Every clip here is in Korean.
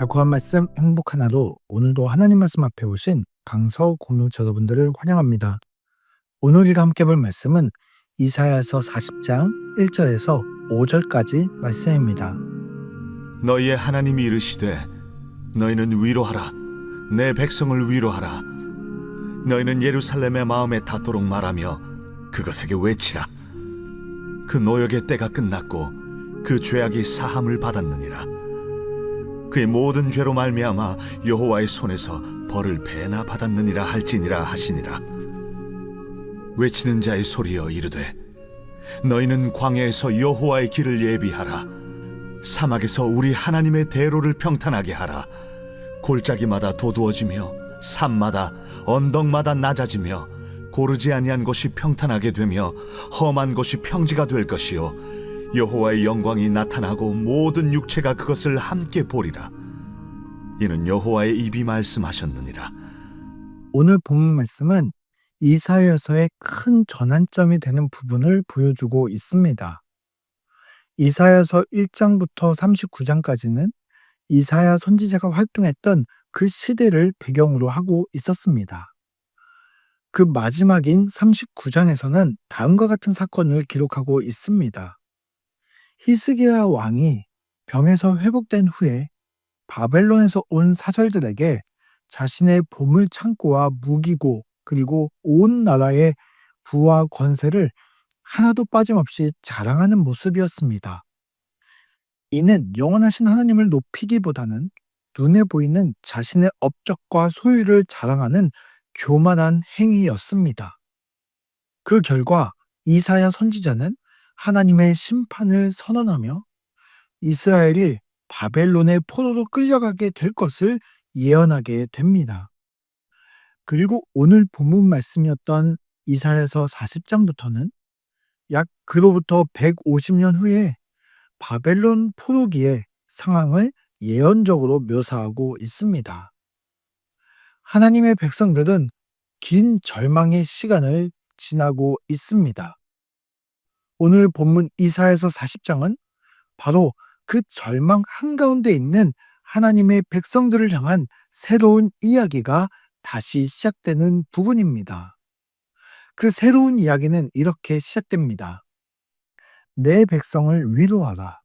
달콤한 말씀 행복한 하루 오늘도 하나님 말씀 앞에 오신 강서 공동체 여러분들을 환영합니다. 오늘 우리가 함께 볼 말씀은 이사야서 40장 1절에서 5절까지 말씀입니다. 너희의 하나님이 이르시되 너희는 위로하라 내 백성을 위로하라 너희는 예루살렘의 마음에 닿도록 말하며 그것에게 외치라 그 노역의 때가 끝났고 그 죄악이 사함을 받았느니라 그의 모든 죄로 말미암아 여호와의 손에서 벌을 배나 받았느니라 할지니라 하시니라. 외치는 자의 소리여 이르되 너희는 광야에서 여호와의 길을 예비하라. 사막에서 우리 하나님의 대로를 평탄하게 하라. 골짜기마다 도두어지며 산마다 언덕마다 낮아지며 고르지 아니한 곳이 평탄하게 되며 험한 곳이 평지가 될 것이요 여호와의 영광이 나타나고 모든 육체가 그것을 함께 보리라. 이는 여호와의 입이 말씀하셨느니라. 오늘 본문 말씀은 이사야서의 큰 전환점이 되는 부분을 보여주고 있습니다. 이사야서 1장부터 39장까지는 이사야 선지자가 활동했던 그 시대를 배경으로 하고 있었습니다. 그 마지막인 39장에서는 다음과 같은 사건을 기록하고 있습니다. 히스기야 왕이 병에서 회복된 후에 바벨론에서 온 사절들에게 자신의 보물 창고와 무기고 그리고 온 나라의 부와 권세를 하나도 빠짐없이 자랑하는 모습이었습니다. 이는 영원하신 하나님을 높이기보다는 눈에 보이는 자신의 업적과 소유를 자랑하는 교만한 행위였습니다. 그 결과 이사야 선지자는 하나님의 심판을 선언하며 이스라엘이 바벨론의 포로로 끌려가게 될 것을 예언하게 됩니다. 그리고 오늘 본문 말씀이었던 이사야서 40장부터는 약 그로부터 150년 후에 바벨론 포로기의 상황을 예언적으로 묘사하고 있습니다. 하나님의 백성들은 긴 절망의 시간을 지나고 있습니다. 오늘 본문 이사에서 40장은 바로 그 절망 한가운데 있는 하나님의 백성들을 향한 새로운 이야기가 다시 시작되는 부분입니다. 그 새로운 이야기는 이렇게 시작됩니다. 내 백성을 위로하라.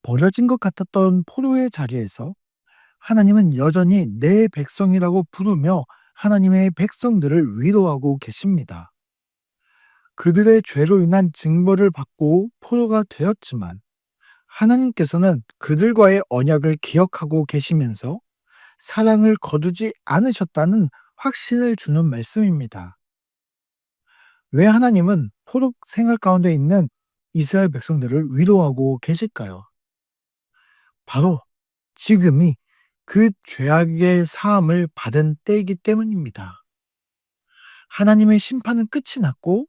버려진 것 같았던 포로의 자리에서 하나님은 여전히 내 백성이라고 부르며 하나님의 백성들을 위로하고 계십니다. 그들의 죄로 인한 징벌을 받고 포로가 되었지만 하나님께서는 그들과의 언약을 기억하고 계시면서 사랑을 거두지 않으셨다는 확신을 주는 말씀입니다. 왜 하나님은 포로 생활 가운데 있는 이스라엘 백성들을 위로하고 계실까요? 바로 지금이 그 죄악의 사함을 받은 때이기 때문입니다. 하나님의 심판은 끝이 났고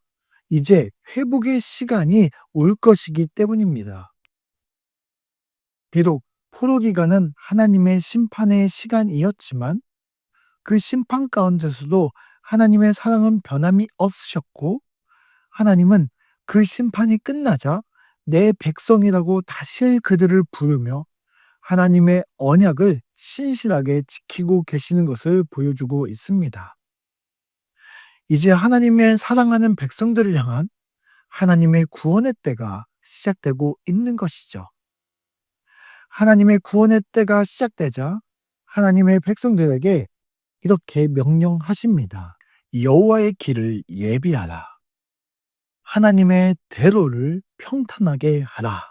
이제 회복의 시간이 올 것이기 때문입니다. 비록 포로 기간은 하나님의 심판의 시간이었지만 그 심판 가운데서도 하나님의 사랑은 변함이 없으셨고 하나님은 그 심판이 끝나자 내 백성이라고 다시 그들을 부르며 하나님의 언약을 신실하게 지키고 계시는 것을 보여주고 있습니다. 이제 하나님의 사랑하는 백성들을 향한 하나님의 구원의 때가 시작되고 있는 것이죠. 하나님의 구원의 때가 시작되자 하나님의 백성들에게 이렇게 명령하십니다. 여호와의 길을 예비하라. 하나님의 대로를 평탄하게 하라.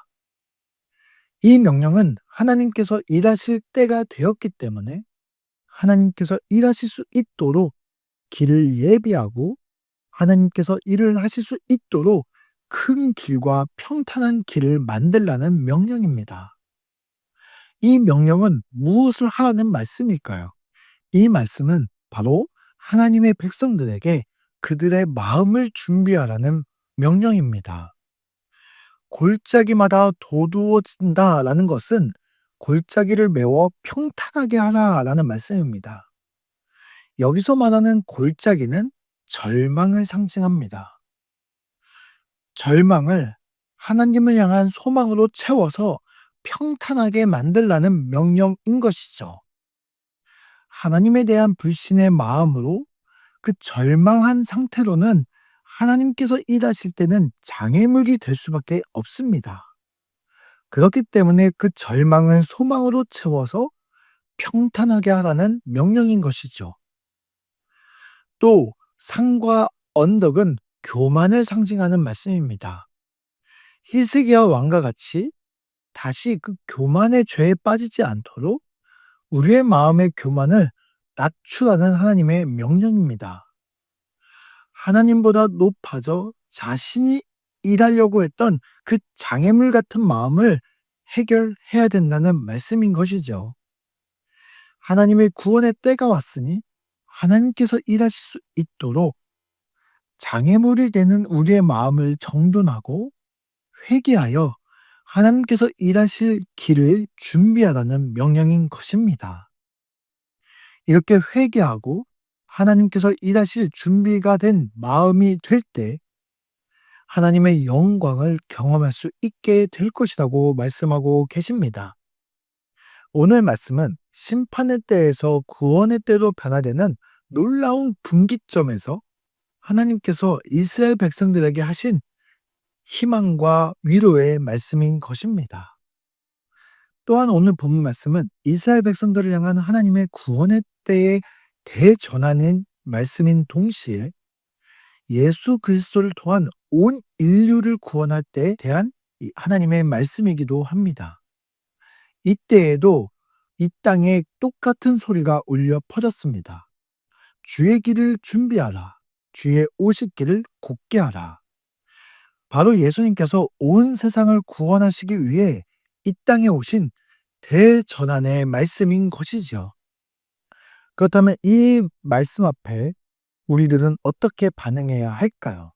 이 명령은 하나님께서 일하실 때가 되었기 때문에 하나님께서 일하실 수 있도록 길을 예비하고 하나님께서 일을 하실 수 있도록 큰 길과 평탄한 길을 만들라는 명령입니다. 이 명령은 무엇을 하라는 말씀일까요? 이 말씀은 바로 하나님의 백성들에게 그들의 마음을 준비하라는 명령입니다. 골짜기마다 도두어진다 라는 것은 골짜기를 메워 평탄하게 하라 라는 말씀입니다. 여기서 말하는 골짜기는 절망을 상징합니다. 절망을 하나님을 향한 소망으로 채워서 평탄하게 만들라는 명령인 것이죠. 하나님에 대한 불신의 마음으로 그 절망한 상태로는 하나님께서 일하실 때는 장애물이 될 수밖에 없습니다. 그렇기 때문에 그 절망을 소망으로 채워서 평탄하게 하라는 명령인 것이죠. 또 산과 언덕은 교만을 상징하는 말씀입니다. 히스기야 왕과 같이 다시 그 교만의 죄에 빠지지 않도록 우리의 마음의 교만을 낮추라는 하나님의 명령입니다. 하나님보다 높아져 자신이 일하려고 했던 그 장애물 같은 마음을 해결해야 된다는 말씀인 것이죠. 하나님의 구원의 때가 왔으니 하나님께서 일하실 수 있도록 장애물이 되는 우리의 마음을 정돈하고 회개하여 하나님께서 일하실 길을 준비하라는 명령인 것입니다. 이렇게 회개하고 하나님께서 일하실 준비가 된 마음이 될 때 하나님의 영광을 경험할 수 있게 될 것이라고 말씀하고 계십니다. 오늘 말씀은 심판의 때에서 구원의 때로 변화되는 놀라운 분기점에서 하나님께서 이스라엘 백성들에게 하신 희망과 위로의 말씀인 것입니다. 또한 오늘 본문 말씀은 이스라엘 백성들을 향한 하나님의 구원의 때의 대전하는 말씀인 동시에 예수 그리스도를 통한 온 인류를 구원할 때에 대한 하나님의 말씀이기도 합니다. 이때에도 이 땅에 똑같은 소리가 울려 퍼졌습니다. 주의 길을 준비하라. 주의 오실 길을 곧게 하라. 바로 예수님께서 온 세상을 구원하시기 위해 이 땅에 오신 대전환의 말씀인 것이죠. 그렇다면 이 말씀 앞에 우리들은 어떻게 반응해야 할까요?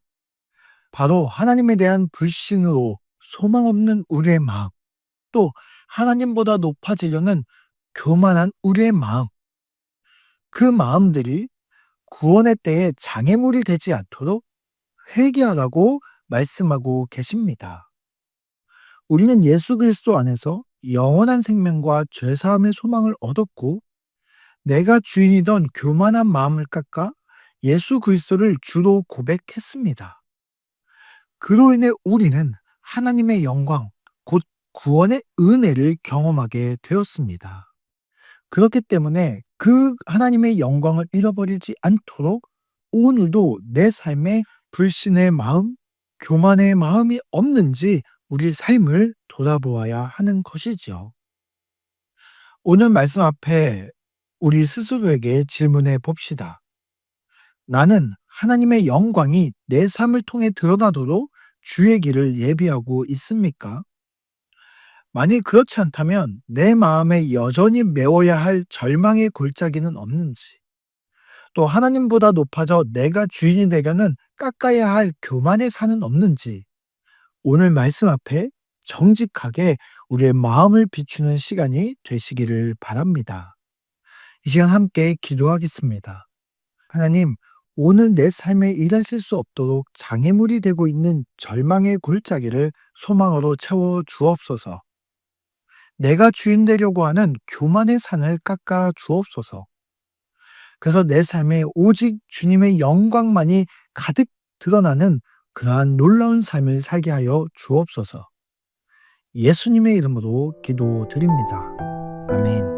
바로 하나님에 대한 불신으로 소망 없는 우리의 마음, 또 하나님보다 높아지려는 교만한 우리의 마음, 그 마음들이 구원의 때에 장애물이 되지 않도록 회개하라고 말씀하고 계십니다. 우리는 예수 그리스도 안에서 영원한 생명과 죄사함의 소망을 얻었고 내가 주인이던 교만한 마음을 깎아 예수 그리스도를 주로 고백했습니다. 그로 인해 우리는 하나님의 영광, 곧 구원의 은혜를 경험하게 되었습니다. 그렇기 때문에 그 하나님의 영광을 잃어버리지 않도록 오늘도 내 삶에 불신의 마음, 교만의 마음이 없는지 우리 삶을 돌아보아야 하는 것이지요. 오늘 말씀 앞에 우리 스스로에게 질문해 봅시다. 나는 하나님의 영광이 내 삶을 통해 드러나도록 주의 길을 예비하고 있습니까? 만일 그렇지 않다면 내 마음에 여전히 메워야 할 절망의 골짜기는 없는지, 또 하나님보다 높아져 내가 주인이 되려는 깎아야 할 교만의 산은 없는지, 오늘 말씀 앞에 정직하게 우리의 마음을 비추는 시간이 되시기를 바랍니다. 이 시간 함께 기도하겠습니다. 하나님, 오늘 내 삶에 일하실 수 없도록 장애물이 되고 있는 절망의 골짜기를 소망으로 채워 주옵소서. 내가 주인 되려고 하는 교만의 산을 깎아 주옵소서. 그래서 내 삶에 오직 주님의 영광만이 가득 드러나는 그러한 놀라운 삶을 살게 하여 주옵소서. 예수님의 이름으로 기도드립니다. 아멘.